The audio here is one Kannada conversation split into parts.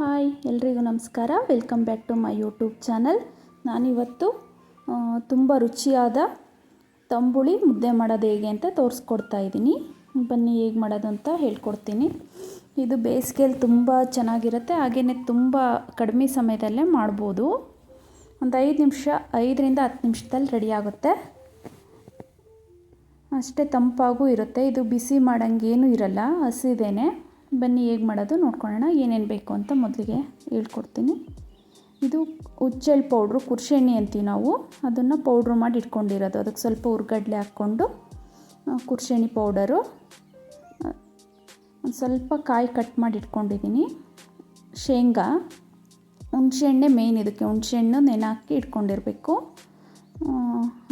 ಹಾಯ್, ಎಲ್ರಿಗೂ ನಮಸ್ಕಾರ. Welcome back to my YouTube channel ನಾನಿವತ್ತು ತುಂಬ ರುಚಿಯಾದ ತಂಬುಳಿ ಮುದ್ದೆ ಮಾಡೋದು ಹೇಗೆ ಅಂತ ತೋರಿಸ್ಕೊಡ್ತಾ ಇದ್ದೀನಿ. ಬನ್ನಿ ಹೇಗೆ ಮಾಡೋದು ಅಂತ ಹೇಳ್ಕೊಡ್ತೀನಿ. ಇದು ಬೇಸಿಗೆಯಲ್ಲಿ ತುಂಬ ಚೆನ್ನಾಗಿರುತ್ತೆ. ಹಾಗೆಯೇ ತುಂಬ ಕಡಿಮೆ ಸಮಯದಲ್ಲೇ ಮಾಡ್ಬೋದು. ಒಂದು ಐದು ನಿಮಿಷ, ಐದರಿಂದ ಹತ್ತು ನಿಮಿಷದಲ್ಲಿ ರೆಡಿ ಆಗುತ್ತೆ. ಅಷ್ಟೇ ತಂಪಾಗೂ ಇರುತ್ತೆ. ಇದು ಬಿಸಿ ಮಾಡೋಂಗೇನೂ ಇರಲ್ಲ, ಹಸಿದೇನೆ. ಬನ್ನಿ ಹೇಗೆ ಮಾಡೋದು ನೋಡ್ಕೊಳ್ಳೋಣ. ಏನೇನು ಬೇಕು ಅಂತ ಮೊದಲಿಗೆ ಹೇಳ್ಕೊಡ್ತೀನಿ. ಇದು ಉಚ್ಚೆಳ್ ಪೌಡ್ರು ಕುರ್ಶೆಣ್ಣೆ ಅಂತೀವಿ ನಾವು. ಅದನ್ನು ಪೌಡ್ರು ಮಾಡಿ ಇಟ್ಕೊಂಡಿರೋದು. ಅದಕ್ಕೆ ಸ್ವಲ್ಪ ಉರ್ಗಡ್ಲೆ ಹಾಕ್ಕೊಂಡು ಕುರ್ಶೆಣಿ ಪೌಡರು. ಒಂದು ಸ್ವಲ್ಪ ಕಾಯಿ ಕಟ್ ಮಾಡಿ ಇಟ್ಕೊಂಡಿದ್ದೀನಿ. ಶೇಂಗಾ ಹುಣಸೆಹಣ್ಣೆ ಮೇಯ್ನ್ ಇದಕ್ಕೆ. ಹುಣಸೆಹಣ್ಣು ನೆನೆ ಹಾಕಿ ಇಟ್ಕೊಂಡಿರಬೇಕು.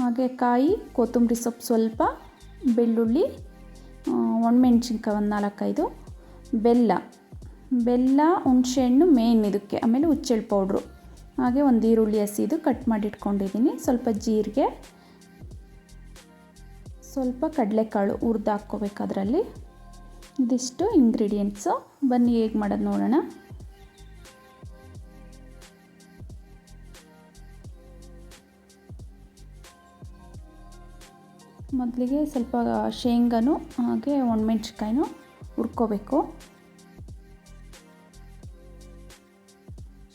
ಹಾಗೆ ಕಾಯಿ, ಕೊತ್ತಂಬರಿ ಸೊಪ್ಪು ಸ್ವಲ್ಪ, ಬೆಳ್ಳುಳ್ಳಿ ಒಣಮೆಣ್ಸಿನ್ಕಾಯಿ ಒಂದು ನಾಲ್ಕೈದು. ಬೆಲ್ಲ. ಬೆಲ್ಲ, ಹುಣಸೆಹಣ್ಣು ಮೇನ್ ಇದಕ್ಕೆ. ಆಮೇಲೆ ಉಚ್ಚೆಳ್ ಪೌಡ್ರು ಹಾಗೆ ಒಂದು ಈರುಳ್ಳಿ ಹಸಿದು ಕಟ್ ಮಾಡಿಟ್ಕೊಂಡಿದ್ದೀನಿ ಸ್ವಲ್ಪ ಜೀರಿಗೆ, ಸ್ವಲ್ಪ ಕಡಲೆಕಾಳು ಹುರಿದು ಹಾಕ್ಕೋಬೇಕು ಅದರಲ್ಲಿ. ಇದಿಷ್ಟು ಇಂಗ್ರೀಡಿಯೆಂಟ್ಸು ಬನ್ನಿ ಹೇಗೆ ಮಾಡೋದು ನೋಡೋಣ. ಮೊದಲಿಗೆ ಸ್ವಲ್ಪ ಶೇಂಗಾನು, ಹಾಗೆ ಒಣಮೆಣ್ಸಿನ್ಕಾಯಿನೂ. ಹುರ್ಕೋಬೇಕು.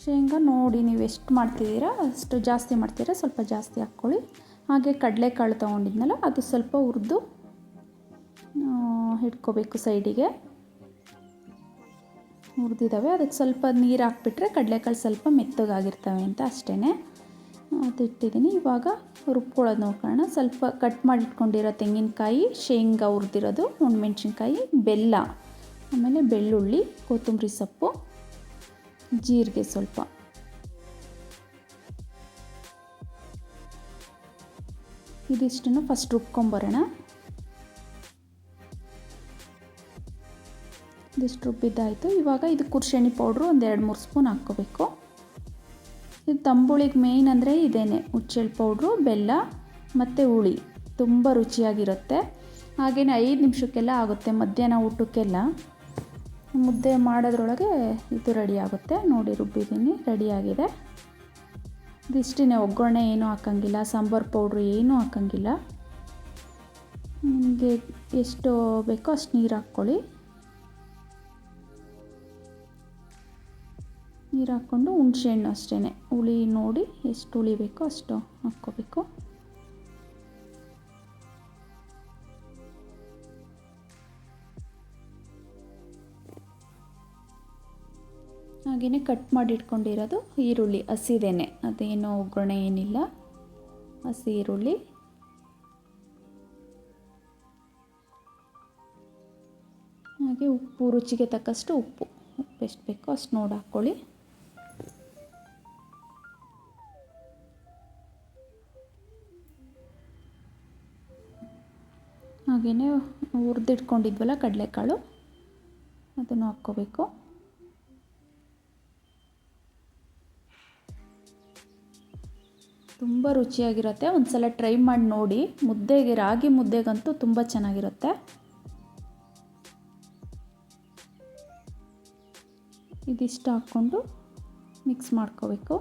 ಶೇಂಗಾ ನೋಡಿ ನೀವು ಎಷ್ಟು ಮಾಡ್ತಿದ್ದೀರಾ, ಅಷ್ಟು ಜಾಸ್ತಿ ಮಾಡ್ತೀರಾ, ಸ್ವಲ್ಪ ಜಾಸ್ತಿ ಹಾಕ್ಕೊಳ್ಳಿ. ಹಾಗೆ ಕಡಲೆಕಾಳು ತೊಗೊಂಡಿದ್ನಲ್ಲ, ಅದು ಸ್ವಲ್ಪ ಹುರಿದು ಇಟ್ಕೋಬೇಕು ಸೈಡಿಗೆ. ಹುರಿದಿದ್ದಾವೆ, ಅದಕ್ಕೆ ಸ್ವಲ್ಪ ನೀರು ಹಾಕ್ಬಿಟ್ರೆ ಕಡಲೆಕಾಳು ಸ್ವಲ್ಪ ಮೆತ್ತಗಾಗಿರ್ತವೆ ಅಂತ ಅಷ್ಟೇ ಅದು ಇಟ್ಟಿದ್ದೀನಿ ಇವಾಗ ರುಬ್ಕೊಳ್ಳೋದು ನೋಡ್ಕೊಳ್ಳೋಣ. ಸ್ವಲ್ಪ ಕಟ್ ಮಾಡಿಟ್ಕೊಂಡಿರೋ ತೆಂಗಿನಕಾಯಿ, ಶೇಂಗಾ ಹುರಿದಿರೋದು ಒಣಮೆಣ್ಸಿನ್ಕಾಯಿ ಬೆಲ್ಲ, ಆಮೇಲೆ ಬೆಳ್ಳುಳ್ಳಿ, ಕೊತ್ತಂಬರಿ ಸೊಪ್ಪು, ಜೀರಿಗೆ ಸ್ವಲ್ಪ. ಇದಿಷ್ಟನ್ನು ಫಸ್ಟ್ ರುಬ್ಕೊಂಬರೋಣ. ಇದಿಷ್ಟು ರುಬ್ಬಿದ್ದಾಯಿತು. ಇವಾಗ ಇದು ಕುರ್ಶೆಣಿ ಪೌಡ್ರು ಒಂದು ಎರಡು ಮೂರು ಸ್ಪೂನ್ ಹಾಕ್ಕೋಬೇಕು. ಇದು ತಂಬುಳಿಗೆ ಮೇಯ್ನ್ ಅಂದರೆ ಇದೇನೆ. ಹುಚ್ಚೆಳ್ ಪೌಡ್ರು ಬೆಲ್ಲ ಮತ್ತು ಹುಳಿ. ತುಂಬ ರುಚಿಯಾಗಿರುತ್ತೆ. ಹಾಗೆಯೇ ಐದು ನಿಮಿಷಕ್ಕೆಲ್ಲ ಆಗುತ್ತೆ. ಮಧ್ಯಾಹ್ನ ಊಟಕ್ಕೆಲ್ಲ. ಮುದ್ದೆ ಮಾಡೋದ್ರೊಳಗೆ ಇದು ರೆಡಿ ಆಗುತ್ತೆ. ನೋಡಿ ರುಬ್ಬಿದ್ದೀನಿ. ರೆಡಿಯಾಗಿದೆ ಇದಿಷ್ಟೇ ಒಗ್ಗರಣೆ ಏನೂ ಹಾಕಂಗಿಲ್ಲ. ಸಾಂಬಾರು ಪೌಡ್ರು ಏನೂ ಹಾಕಂಗಿಲ್ಲ. ನಿಮಗೆ ಎಷ್ಟು ಬೇಕೋ ಅಷ್ಟು ನೀರು ಹಾಕ್ಕೊಳ್ಳಿ. ನೀರು ಹಾಕ್ಕೊಂಡು ಹುಣಸೆಹಣ್ಣು ಅಷ್ಟೇ ಹುಳಿ ನೋಡಿ ಎಷ್ಟು ಹುಳಿ ಬೇಕೋ ಅಷ್ಟು ಹಾಕ್ಕೋಬೇಕು. ಹಾಗೆಯೇ ಕಟ್ ಮಾಡಿ ಇಟ್ಕೊಂಡಿರೋದು ಈರುಳ್ಳಿ, ಹಸಿದೇನೆ. ಅದೇನೋ ಒಗ್ಗರಣೆ ಏನಿಲ್ಲ. ಹಸಿ ಈರುಳ್ಳಿ. ಹಾಗೆ ಉಪ್ಪು, ರುಚಿಗೆ ತಕ್ಕಷ್ಟು ಉಪ್ಪು ಉಪ್ಪು. ಎಷ್ಟು ಬೇಕೋ ಅಷ್ಟು ನೋಡಿ ಹಾಕ್ಕೊಳ್ಳಿ. ಹಾಗೆಯೇ ಹುರಿದಿಟ್ಕೊಂಡಿದ್ವಲ್ಲ ಕಡಲೆಕಾಳು. ಅದನ್ನು ಹಾಕ್ಕೋಬೇಕು. ತುಂಬ ರುಚಿಯಾಗಿರುತ್ತೆ. ಒಂದು ಸಲ ಟ್ರೈ ಮಾಡಿ ನೋಡಿ. ಮುದ್ದೆಗೆ, ರಾಗಿ ಮುದ್ದೆಗಂತೂ ತುಂಬ ಚೆನ್ನಾಗಿರುತ್ತೆ. ಇದಿಷ್ಟು ಹಾಕ್ಕೊಂಡು ಮಿಕ್ಸ್ ಮಾಡ್ಕೋಬೇಕು.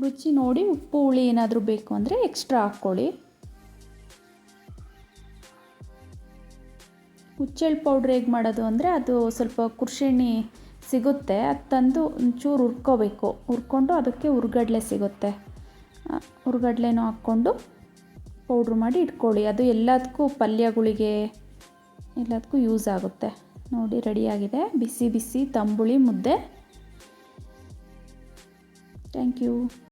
ರುಚಿ ನೋಡಿ ಉಪ್ಪು, ಹುಳಿ ಏನಾದರೂ ಬೇಕು ಅಂದರೆ ಎಕ್ಸ್ಟ್ರಾ ಹಾಕ್ಕೊಳ್ಳಿ. ಹುಚ್ಚೆಳ್ಳು ಪೌಡ್ರ್ ಹೇಗೆ ಮಾಡೋದು ಅಂದರೆ ಅದು ಸ್ವಲ್ಪ ಕುರ್ಶಿಣಿ ಸಿಗುತ್ತೆ, ಅದು ತಂದು ಒಂಚೂರು ಹುರ್ಕೋಬೇಕು. ಹುರ್ಕೊಂಡು ಅದಕ್ಕೆ ಹುರ್ಗಡ್ಲೆ ಸಿಗುತ್ತೆ. ಹುರ್ಗಡ್ಲೆನೂ ಹಾಕ್ಕೊಂಡು ಪೌಡ್ರ್ ಮಾಡಿ ಇಟ್ಕೊಳ್ಳಿ. ಅದು ಎಲ್ಲದಕ್ಕೂ ಪಲ್ಯಗಳಿಗೆ ಎಲ್ಲದಕ್ಕೂ ಯೂಸ್ ಆಗುತ್ತೆ. ನೋಡಿ ರೆಡಿಯಾಗಿದೆ ಬಿಸಿ ಬಿಸಿ ತಂಬುಳಿ ಮುದ್ದೆ. Thank you